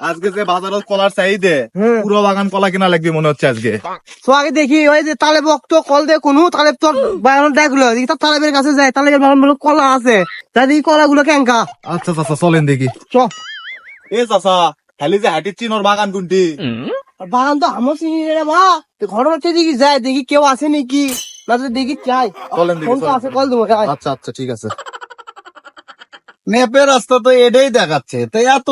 আজকে যে বাজারত কলার চাহিদে। পুরো বাগান কলা কিনা লাগবে মনে হচ্ছে আজকে। তো আগে দেখি ওই যে তালে বক্ত কল দে কোনো তালে তোর বাগান দেখল দেখি তোর তালেবের কাছে যায় তালেবের বাগান কলা আছে। তাই দেখি কলা গুলো কেঙ্কা। আচ্ছা চাচা চলেন দেখি। চ। এ চাচা খালি যে হাটির চিনর বাগান কোনটি? বাগান তো আমার চিনি রে বা দেখি যায় দেখি কেউ আছে নাকি? না তো দেখি চাই দেখি ফোন তো আছে কল। আচ্ছা আচ্ছা ঠিক আছে। ম্যাপের রাস্তা তো এটাই দেখাচ্ছে। তাই এত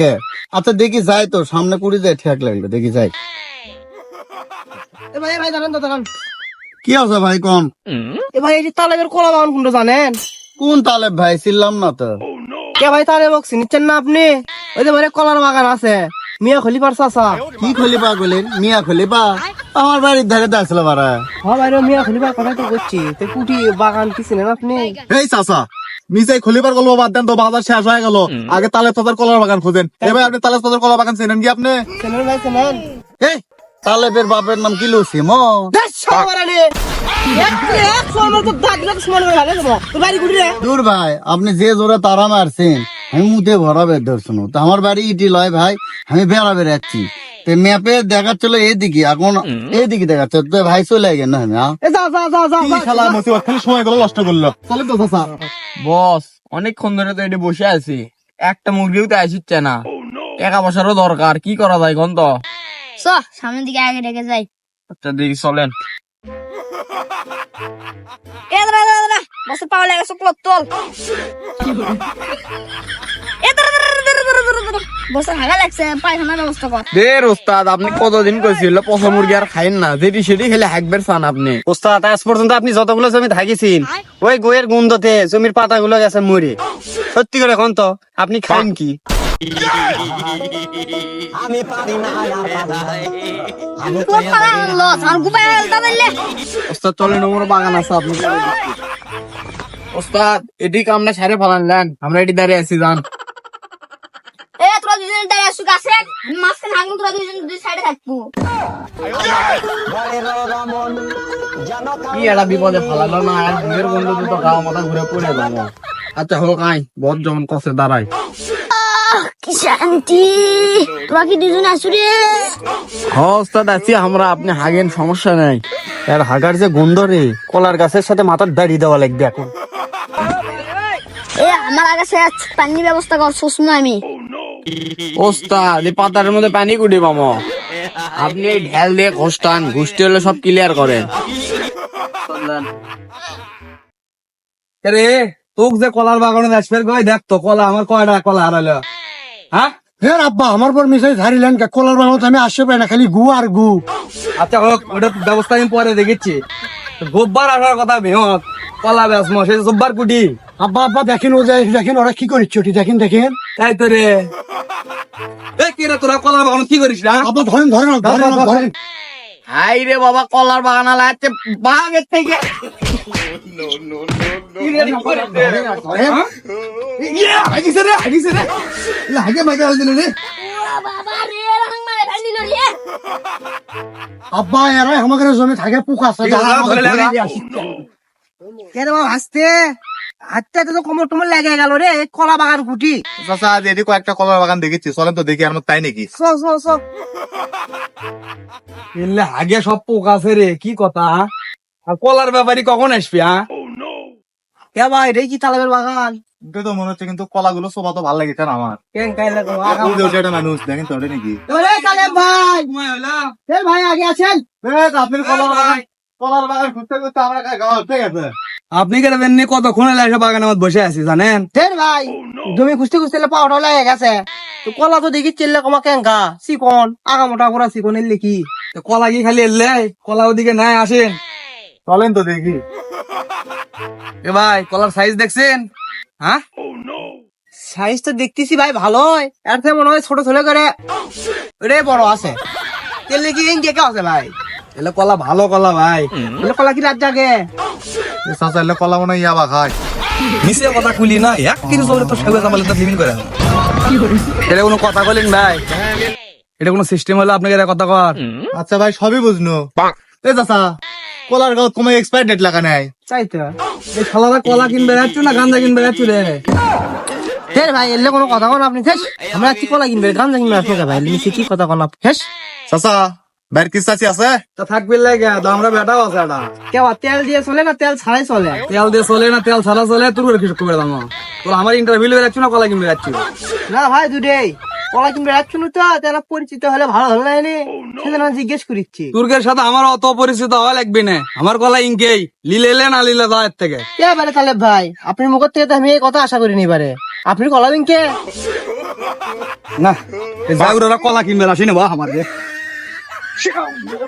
কে? আচ্ছা দেখি যাই তো সামনে কুড়ি যায় ঠেক লাগল দেখি যাই। এ ভাই ভাই জানেন তো জানেন কি আছে ভাই কম? এ ভাই এই যে তালেবের কলা বাগান কোনটা জানেন? কোন তালে ভাই ছিলাম না তো। কে ভাই তালে বক চিনিচ্ছেন না আপনি? ওই যে ভাই কলার বাগান আছে মিয়া খলিফার চাচা। কি খলিপা গলেন মিয়া খলিপা আমার বাড়ির ধারে দেখছিল বারা হ্যাঁ ভাই রে, মিয়া খলিফার কথা তো করছি তো কুটি বাগান কি চিনেন আপনি? এই চাচা মিসাই খলিবার গল্প বাদ দেন তো বাজার শেষ হয়ে গেল। আগে তালে তাদের কলার বাগান খোঁজেন। এবার আপনি তালে তাদের কলার বাগান চেনেন কি আপনি? চেনেন ভাই চেনেন। এই তালেবের বাপের নাম কি লুসি মো? দেশ সাওয়ারানি এক রে এক সময় আমার তো দাঁতগুলো সমান করে ভালো দেবো তোর বাড়ি কুটি রে। দূর ভাই আপনি যে জোরে তারা মারছেন আমি মুখে ভরা বের ধরছেন তো আমার বাড়ি ইটি লয় ভাই আমি বেড়া বেড়াচ্ছি। ম্যাপে দেখাচ্ছিল এদিকে এখন এদিকে দেখাচ্ছে তো ভাই চলে গেল না খালি সময়গুলো নষ্ট করল। চলেন তো বস অনেকক্ষণ ধরে তো এটি বসে আছি। একটা মুরগিও তো আসিচ্ছে না। টাকা পয়সারও দরকার কি করা যায় কোন তো? সামনের দিকে আগে রেখে যাই। আচ্ছা দেখি চলেন। এ বসে পাওয়া লেগেছে ক্লথ আপনি কতদিন কইছিল পচা মুরগি আর খাইন না যেটি সেটি খেলে হাকবের চান আপনি। ওস্তাদ আজ পর্যন্ত আপনি যতগুলো জমি থাকিছেন ওই গোয়ের গুন্দতে জমির পাতাগুলো গেছে মরে সত্যি করে এখন তো আপনি খান কি? ওস্তাদ চলেন ওমর বাগান আছে আপনি ওস্তাদ সারে ফেলান আমরা এটি দাঁড়িয়ে আছি এ তোরা দুজন আসুক আছে মাঝখানে তোরা দুজন দুই সাইডে থাকব। কি একটা বিপদে ফেলালো না আর বন্ধু তো গাও মাথা ঘুরে পড়ে আচ্ছা হোক আই বদ যখন কষে দাঁড়াই কি শান্তি। তোরা কি দুজন আসু রে? আছি আমরা আপনি হাগেন সমস্যা নাই। আর হাগার যে গন্ধ রে কলার গাছের সাথে মাথার দাড়ি দেওয়া লাগবে এখন। এ আমার আগে সে পানির ব্যবস্থা কর সুষমা আমি। ওস্তাদ এই পাতার মধ্যে পানি কুটি আপনি এই ঢেল দিয়ে ঘষটান হলে সব ক্লিয়ার করেন। রে তোক যে কলার বাগানে আসবে গই দেখ তো কলা আমার কয়টা কলা হারালো। হ্যাঁ? হে আব্বা আমার পর মিশাই ধারিলেন কে? কলার বাগান আমি আসতে পারি না খালি গু আর গু। আচ্ছা হোক ওটার ব্যবস্থা আমি পরে দেখেছি। গোব্বার আসার কথা ভেঙত। কলা বেসমো সে জব্বার কুটি। আব্বা আব্বা দেখেন ও যে দেখেন ওরা কি করিস ওটি দেখেন দেখেন। তাই তো রে। এ কি রে তোরা কলার বাগান কি করিস না? আব্বা ধরেন ধরেন ধরেন ধরেন। হাই রে বাবা কলার বাগানা লাগছে বাগের থেকে। লাগে মাইকে আল রে বাবা রে। রং মারে ফেল দিল রে। আব্বা এরাই আমাদের জমি থাকে পোকা আছে ঠিক আছে, ধরে লাগা। কে রে বাবা হাসতে হাতটা তো কোমর টমর লেগে গেল রে কলা বাগান কুটি। চাচা আজ এদিকে কয়েকটা কলার বাগান দেখেছি চলেন তো দেখি আর তাই নাকি? সো সো সো এলে আগে সব পোক আছে রে কি কথা? আর কলার ব্যাপারী কখন আসবি হ্যাঁ? কে ভাই রে কি তালেবের বাগান? এটা তো মনে হচ্ছে কিন্তু কলাগুলো সোবা তো ভালো লাগছে না আমার? কেন কাই লাগো? ওই যে একটা মানুষ দেখেন তো নাকি? ওরে তালেব ভাই। ভাই আগে আছেন আপনি কলার বাগান কলার বাগান ঘুরতে ঘুরতে আমরা গাঁও উঠে গেছে। আপনি কে দেননি কতক্ষণ এলে এসে বাগানের মধ্যে বসে আছি জানেন? ফের ভাই জমি খুঁজতে খুঁজতে পাউডার লাগে গেছে। তো কলা তো দেখি চেললে কমা কেঙ্কা চিকন আগা মোটা করে চিকন এলে কি? কলা কি খালি এলে? কলা ওদিকে নাই আসেন। চলেন তো দেখি। এ ভাই কলার সাইজ দেখছেন? হ্যাঁ? সাইজ তো দেখতেছি ভাই ভালোই। এর থেকে মনে হয় ছোট ছোট করে। রে বড় আছে। তেলে কি দেখে আছে ভাই? এলে কলা ভালো কলা ভাই। বলে কলা কি রাত জাগে? চাচা এলে কলা মনে ইয়াবা খায় মিশে কথা না এক কিছু চলে তো সেগুলো আমাদের তো লিমিট করে এটা কোনো কথা বলেন ভাই? এটা কোনো সিস্টেম হলো আপনাকে এটা কথা কর। আচ্ছা ভাই সবই বুঝনো। এ চাচা কলার এক্সপায়ার ডেট লাগা নাই। চাই তো এই শালারা কলা কিনবে যাচ্ছ না গান্দা কিনবে যাচ্ছ রে। ফের ভাই এলে কোনো কথা কোন আপনি ফেস আমরা কি কলা কিনবে গাঞ্জা কিনবে আপনি ভাই কি কথা কোন আপনি ফেস চাচা বাইর আছে তা থাকবে লাগে তো আমরা বেটাও আছে এটা কেউ তেল দিয়ে চলে না তেল ছাড়াই চলে? তেল দিয়ে চলে না তেল ছাড়া চলে তোর করে কিছু করে দাম? তোর আমার ইন্টারভিউ যাচ্ছ না কলা কিনবে যাচ্ছ? না ভাই দুটেই। কলা কিনবে যাচ্ছ না তো পরিচিত হলে ভালো হলো না এনে সেজন্য জিজ্ঞেস করিচ্ছি। তুর্কের সাথে আমার অত পরিচিত হওয়া লাগবে না। আমার কলা ইনকেই লিলে এলে না লিলে যায় এর থেকে। কে পারে তাহলে ভাই? আপনার মুখ থেকে তো আমি এই কথা আশা করিনি পারে আপনি কলা দিন কে না জাগুরা কলা কিনবে আসি নেবা আমার 笑死